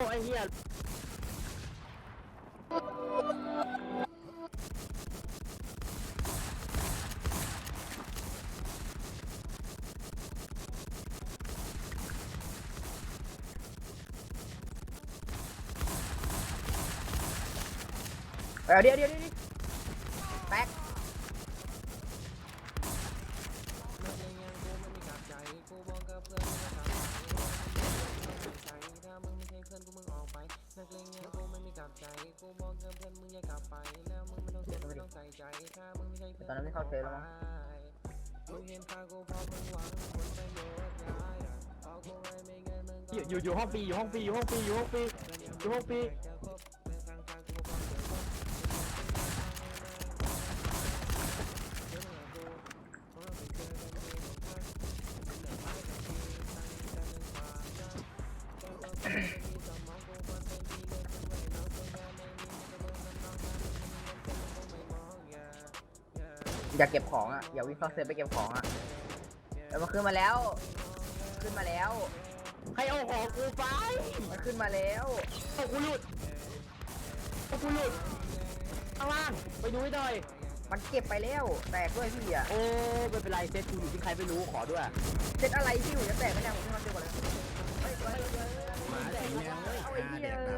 โอ้ไอ้เหี้ย เอาเดี๋ยวเดี๋ยวเดี๋ยวแตก ตอนนั้นไม่เข้าเซฟแล้วมั้งอยู่อยู่อยู่ห้องปีอยู่ห้องปีอยู่ห้องปีอยู่ห้องปีอยู่ห้องปี อย่าเก็บของอะอย่าวิ่งเข้าเซฟไปเก็บของอะเออมันขึ้นมาแล้ว ขึ้นมาแล้วให้เอาของกูไปมันขึ้นมาแล้วเอากูหลุดเอากูหลุดข้างล่างไปดูให้หน่อย มันเก็บไปแล้วแตกด้วยพี่อะโอ้ไม่เป็นไรเซตกูอยู่ที่ใครไม่รู้ขอด้วยเซ็ตอะไรพี่อยู่จะแตกไม่ได้ผมขึ้นมาเจอก่อนเลยเฮ้ยเฮ้ยเฮ้ยเฮ้ยหมาสีแมวเว้ยเอาไอ้หาเหี้แดยกเอ้ครับย